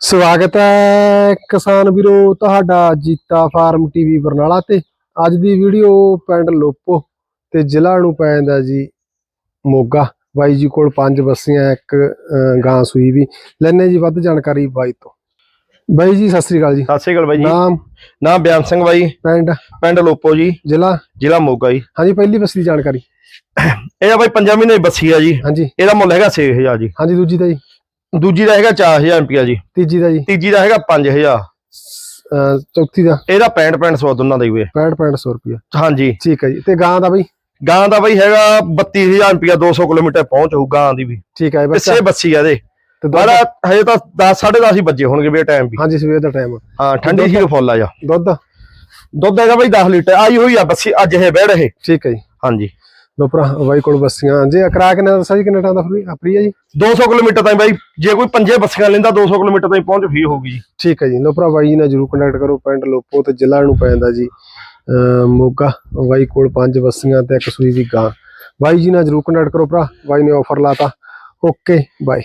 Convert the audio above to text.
ਸਵਾਗਤ ਹੈ ਕਿਸਾਨ ਵੀਰੋ ਤੁਹਾਡਾ ਜੀਤਾ ਫਾਰਮ ਟੀਵੀ ਬਰਨਾਲਾ ਤੇ। ਅੱਜ ਦੀ ਵੀਡੀਓ ਪਿੰਡ ਲੋਪੋ ਤੇ ਜ਼ਿਲ੍ਹਾ ਨੂੰ ਪੈ ਜਾਂਦਾ ਜੀ ਮੋਗਾ। ਬਾਈ ਜੀ ਕੋਲ ਪੰਜ ਬੱਸੀਆਂ ਇੱਕ ਗਾਂ ਸੂਈ ਵੀ। ਲੈਣੇ ਜੀ ਵੱਧ ਜਾਣਕਾਰੀ ਬਾਈ ਤੋਂ। ਬਾਈ ਜੀ ਸਤਿ ਸ੍ਰੀ ਅਕਾਲ ਜੀ। ਸਤਿ ਸ਼੍ਰੀ ਅਕਾਲ ਬਾਈ ਜੀ। ਨਾਮ? ਨਾਮ ਬਿਆਨ ਸਿੰਘ ਬਾਈ। ਪਿੰਡ? ਪਿੰਡ ਲੋਪੋ ਜੀ। ਜ਼ਿਲ੍ਹਾ? ਜ਼ਿਲ੍ਹਾ ਮੋਗਾ ਜੀ। ਹਾਂਜੀ ਪਹਿਲੀ ਬੱਸੀ ਦੀ ਜਾਣਕਾਰੀ। ਇਹ ਆ ਬਾਈ 5 ਮਹੀਨੇ ਦੀ ਬੱਸੀ ਆ ਜੀ। ਹਾਂਜੀ। ਇਹਦਾ ਮੁੱਲ ਹੈਗਾ 6000 ਜੀ। ਹਾਂਜੀ ਦੂਜੀ ਦਾ ਜੀ। ਦੂਜੀ ਦਾ ਹੈਗਾ 4000 ਰੁਪਿਆ ਜੀ। ਤੀਜੀ ਦਾ ਜੀ। ਤੀਜੀ ਦਾ ਹੈਗਾ 5000 ਅਹ, ਚੌਥੀ ਦਾ। ਇਹਦਾ 65 65 ਸੌ ਦੋਨਾਂ ਦਾ ਹੀ ਵੇ 65 6500 ਰੁਪਇਆ। ਹਾਂਜੀ। ਠੀਕ ਹੈ ਜੀ। ਤੇ ਗਾਂ ਦਾ ਬਾਈ? ਗਾਂ ਦਾ ਬਾਈ ਹੈਗਾ 32000 ਰੁਪਿਆ 200 ਕਿਲੋਮੀਟਰ ਪਹੁੰਚ ਹੋਊ ਗਾਂ ਦੀ ਵੀ। ਠੀਕ ਹੈ ਬੱਚਾ। ਪਿੱਛੇ ਬੱਸੀ ਆ ਇਹਦੇ। ਤੇ ਦੁੱਧ ਬਾਰਾ ਹਜੇ ਤਾਂ 10 10:30 ਹੀ ਵੱਜੇ ਹੋਣਗੇ ਵੀ ਟਾਈਮ ਵੀ। ਹਾਂਜੀ ਸਵੇਰ ਦਾ ਟਾਈਮ ਹਾਂ ਠੰਡੀ ਸੀ ਫੁੱਲ ਆ ਜਾ। ਦੁੱਧ? ਦੁੱਧ ਹੈਗਾ ਬਾਈ 10 ਲੀਟਰ। ਆਈ ਹੋਈ ਆ ਬੱਸੀ ਅੱਜ ਇਹ ਬੈੜ ਇਹ ਠੀਕ ਹੈ ਜੀ। ਹਾਂਜੀ। ਲੋ ਭਰਾ ਬਾਈ ਕੋਲ ਬੱਸੀਆਂ। ਜੇ ਕਰਾ ਕੇ ਨਾ ਦੱਸਿਆ ਜੀ ਕਿੰਨਾ ਟਾਈਮ ਦਾ ਫਰੀ ਫਰੀ ਹੈ ਜੀ? 200 ਕਿਲੋਮੀਟਰ ਤਾਈਂ ਬਾਈ ਜੇ ਕੋਈ ਪੰਜੇ ਬੱਸੀਆਂ ਲੈਂਦਾ 200 ਕਿਲੋਮੀਟਰ ਤਾਈਂ ਪਹੁੰਚ ਫੀ ਹੋਊਗੀ ਜੀ। ਠੀਕ ਹੈ ਜੀ। ਲੋ ਭਰਾ ਬਾਈ ਜੀ ਨਾਲ ਜਰੂਰ ਕੰਟੈਕਟ ਕਰੋ ਪਿੰਡ ਲੋਪੋ ਤੇ ਜ਼ਿਲ੍ਹਾ ਨੂੰ ਪੈਂਦਾ ਜੀ। ਮੋਗਾ ਬਾਈ ਕੋਲ ਪੰਜ ਬੱਸੀਆਂ ਤੇ ਇੱਕ ਸੂਈ ਦੀ ਗਾਂ। ਬਾਈ ਜੀ ਨਾਲ ਜਰੂਰ ਕੰਟੈਕਟ ਕਰੋ ਭਰਾ ਬਾਈ ਨੇ ਆਫਰ ਲਾਤਾ। Okay bye